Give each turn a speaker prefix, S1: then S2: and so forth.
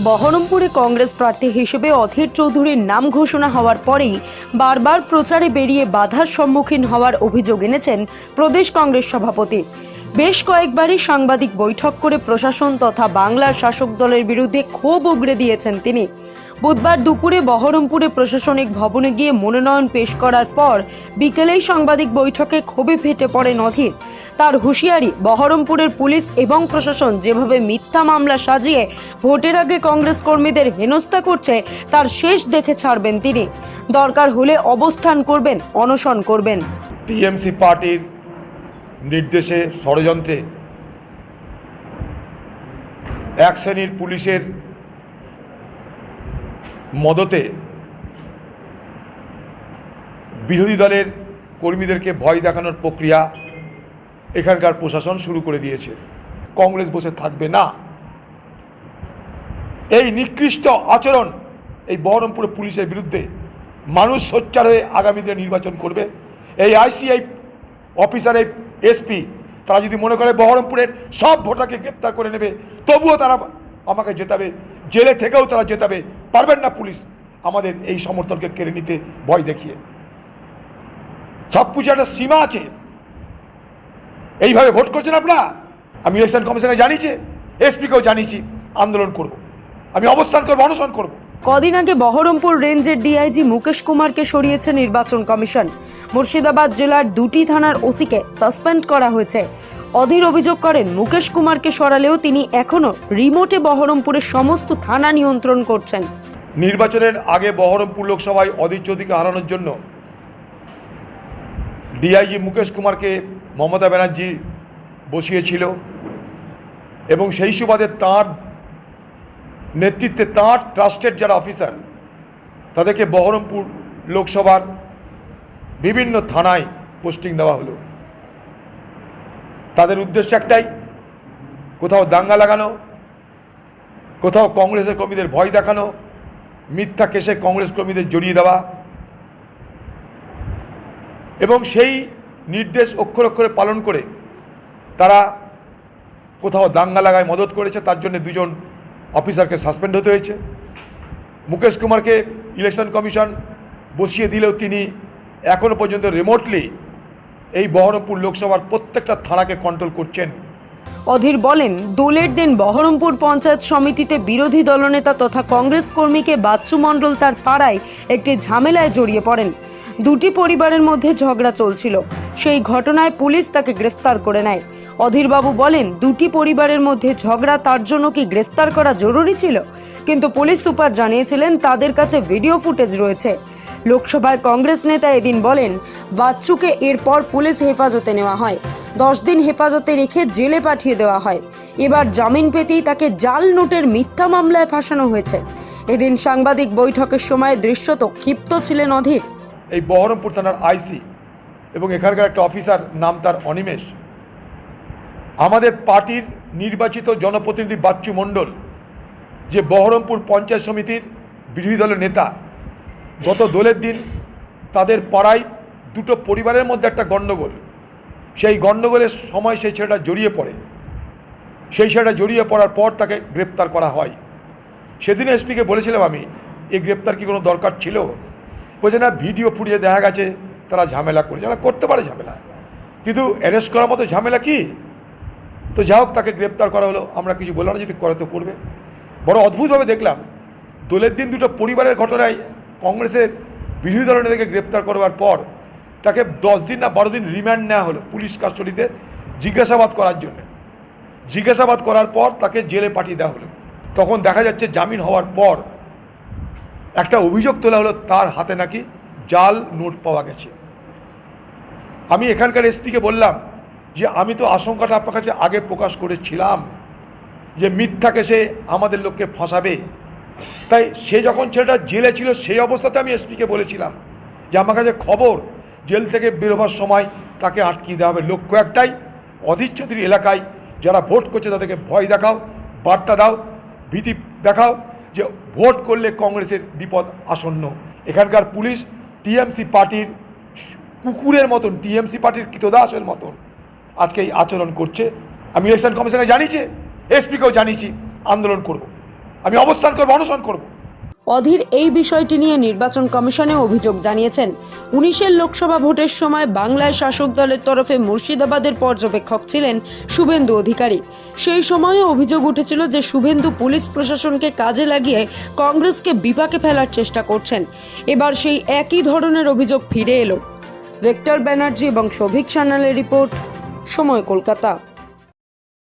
S1: বহরমপুরে কংগ্রেস প্রার্থী হিসেবে অধীর চৌধুরীর নাম ঘোষণা হওয়ার পরেই বারবার প্রচারে বেরিয়ে বাধার সম্মুখীন হওয়ার অভিযোগ এনেছেন প্রদেশ কংগ্রেস সভাপতি। বেশ কয়েকবারই সাংবাদিক বৈঠক করে প্রশাসন তথা বাংলার শাসক দলের বিরুদ্ধে ক্ষোভ উগড়ে দিয়েছেন তিনি। বুধবার দুপুরে বহরমপুরে প্রশাসনিক ভবনে গিয়ে মনোনয়ন পেশ করার পর বিকেলেই সাংবাদিক বৈঠকে ক্ষোভে ফেটে পড়েন অধীর। তার হুঁশিয়ারি, বহরমপুরের পুলিশ এবং প্রশাসন যেভাবে মিথ্যা মামলা সাজিয়ে ভোটের আগে কংগ্রেস কর্মীদের হেনস্থা করছে, তার শেষ দেখে ছাড়বেন তিনি। দরকার হলে অবস্থান করবেন, অনশন করবেন।
S2: টিএমসি পার্টির নির্দেশে ষড়যন্ত্রে এক শ্রেণির পুলিশের মদতে বিরোধী দলের কর্মীদেরকে ভয় দেখানোর প্রক্রিয়া এখানকার প্রশাসন শুরু করে দিয়েছে। কংগ্রেস বসে থাকবে না। এই নিকৃষ্ট আচরণ এই বহরমপুর পুলিশের বিরুদ্ধে মানুষ সোচ্চার হয়ে আগামী দিনে নির্বাচন করবে। এই আইসিআই অফিসার, এই এসপি, তারা যদি মনে করে বহরমপুরের সব ভোটারকে গ্রেপ্তার করে নেবে, তবুও তারা আমাকে জেতাবে। জেলে থেকেও তারা জেতাবে। পারবেন না পুলিশ। আমাদের এই সমর্থনকে কেড়ে নিতে ভয় দেখিয়ে। সব কিছু একটা সীমা আছে। এইভাবে ভোট করছেন আপনারা? আমি ইলেকশন কমিশনে জানিয়েছি, এসপিকেও জানিয়েছি, আন্দোলন করব। আমি অবস্থান করব, অনশন করব।
S1: কদিন আগে বহরমপুর রেঞ্জের ডিআইজি মুকেশ কুমারকে সরিয়েছে নির্বাচন কমিশন। মুর্শিদাবাদ জেলার দুটি থানার ওসিকে সাসপেন্ড করা হয়েছে। অধীর অভিযোগ করেন, মুকেশ কুমারকে সরালেও তিনি এখনও রিমোটে বহরমপুরের সমস্ত থানা নিয়ন্ত্রণ করছেন।
S2: নির্বাচনের আগে বহরমপুর লোকসভায় অধীর চৌধুরীকে হারানোর জন্য ডিআইজি মুকেশ কুমারকে মমতা ব্যানার্জি বসিয়েছিল এবং সেই সুবাদে তাঁর নেতৃত্বে তাঁর ট্রাস্টেড যারা অফিসার, তাদেরকে বহরমপুর লোকসভার বিভিন্ন থানায় পোস্টিং দেওয়া হলো। তাদের উদ্দেশ্য একটাই, কোথাও দাঙ্গা লাগানো, কোথাও কংগ্রেসের কর্মীদের ভয় দেখানো মিথ্যা কেসে কংগ্রেস কর্মীদের জড়িয়ে দেওয়া এবং সেই নির্দেশ অক্ষর অক্ষরে পালন করে তারা কোথাও দাঙ্গা লাগায় মদত করেছে, তার জন্য দুজন অফিসারকে সাসপেন্ড হতে হয়েছে। মুকেশ কুমারকে ইলেকশন কমিশন বসিয়ে দিলেও তিনি এখনও পর্যন্ত রিমোটলি এই বহরমপুর লোকসভার প্রত্যেকটা থানাকে কন্ট্রোল করছেন।
S1: অধীর বলেন, দোলের দিন বহরমপুর পঞ্চায়েত সমিতিতে বিরোধী দলনেতা তথা কংগ্রেস কর্মীকে বাচ্চু মণ্ডল তার পাড়ায় একটি ঝামেলায় জড়িয়ে পড়েন। দুটি পরিবারের মধ্যে ঝগড়া চলছিল। সেই ঘটনায় পুলিশ তাকে গ্রেফতার করে নেয়। অধীরবাবু বলেন, দুটি পরিবারের মধ্যে ঝগড়া তার জন্য কি গ্রেফতার করা জরুরি ছিল? কিন্তু পুলিশ সুপার জানিয়েছিলেন, তাদের কাছে ভিডিও ফুটেজ রয়েছে। লোকসভায় কংগ্রেস নেতা এদিন বলেন, বাচ্চুকে এরপর পুলিশ হেফাজতে নেওয়া হয়। দশ দিন হেফাজতে রেখে জেলে পাঠিয়ে দেওয়া হয়। এবার জামিন পেতেই তাকে জাল নোটের মিথ্যা মামলায় ফাঁসানো হয়েছে। এদিন সাংবাদিক বৈঠকের সময় দৃশ্যত ক্ষিপ্ত ছিলেন অধীর।
S2: এই বহরমপুর থানার আইসি এবং এখানকার একটা অফিসার, নাম তার অনিমেষ। আমাদের পার্টির নির্বাচিত জনপ্রতিনিধি বাচ্চু মণ্ডল, যে বহরমপুর পঞ্চায়েত সমিতির বিরোধী দলের নেতা, গত দোলের দিন তাদের পাড়ায় দুটো পরিবারের মধ্যে একটা গণ্ডগোল। সেই গণ্ডগোলের সময় সেই ছেলেটা জড়িয়ে পড়ে। সেই ছেলেটা জড়িয়ে পড়ার পর তাকে গ্রেপ্তার করা হয়। সেদিন এসপিকে বলেছিলাম আমি এই গ্রেপ্তার কি কোনো দরকার ছিল? বলছে, না, ভিডিও ফুটিয়ে দেখা গেছে, তারা ঝামেলা করেছে। যারা করতে পারে ঝামেলা। কিন্তু অ্যারেস্ট করার মতো ঝামেলা কি? তো যা হোক, তাকে গ্রেপ্তার করা হলো। আমরা কিছু বললাম যদি করে তো করবে। বড় অদ্ভুতভাবে দেখলাম, দোলের দিন দুটো পরিবারের ঘটনায় কংগ্রেসের বিরোধী দলের নেতাকে গ্রেপ্তার করবার পর তাকে দশ দিন না বারো দিন রিমান্ড নেওয়া হলো পুলিশ কাস্টডিতে জিজ্ঞাসাবাদ করার জন্য। জিজ্ঞাসাবাদ করার পর তাকে জেলে পাঠিয়ে দেওয়া হলো। তখন দেখা যাচ্ছে জামিন হওয়ার পর একটা অভিযোগ তোলা হলো তার হাতে নাকি জাল নোট পাওয়া গেছে। আমি এখানকার এসপিকে বললাম যে, আমি তো আশঙ্কাটা আপনার কাছে আগে প্রকাশ করেছিলাম যে মিথ্যা কেসে আমাদের লোককে ফাঁসাবে। তাই সে যখন ছেলেটা জেলে ছিল সেই অবস্থাতে আমি এসপিকে বলেছিলাম যে, আমার কাছে খবর জেল থেকে বেরোবার সময় তাকে আটকিয়ে দেওয়া হবে। লক্ষ্য একটাই অধীর চৌধুরী এলাকায় যারা ভোট করছে তাদেরকে ভয় দেখাও, বার্তা দাও, ভীতি দেখাও যে ভোট করলে কংগ্রেসের বিপদ আসন্ন। এখানকার পুলিশ টিএমসি পার্টির কুকুরের মতন, টিএমসি পার্টির কৃতদাসের মতন আজকে এই আচরণ করছে। আমি ইলেকশন কমিশনে জানিয়েছি, এসপিকেও জানিয়েছি, আন্দোলন করব। আমি অবস্থান করব, অনশন করব।
S1: অধীর এই বিষয়টি নিয়ে নির্বাচন কমিশনে অভিযোগ জানিয়েছেন। উনিশের লোকসভা ভোটের সময় বাংলায় শাসক দলের তরফে মুর্শিদাবাদের পর্যবেক্ষক ছিলেন শুভেন্দু অধিকারী। সেই সময়ে অভিযোগ উঠেছিল যে শুভেন্দু পুলিশ প্রশাসনকে কাজে লাগিয়ে কংগ্রেসকে বিপাকে ফেলার চেষ্টা করছেন। এবার সেই একই ধরনের অভিযোগ ফিরে এলো। ভেক্টর ব্যানার্জি এবং শোভিক সান্যালের রিপোর্ট, সময় কলকাতা।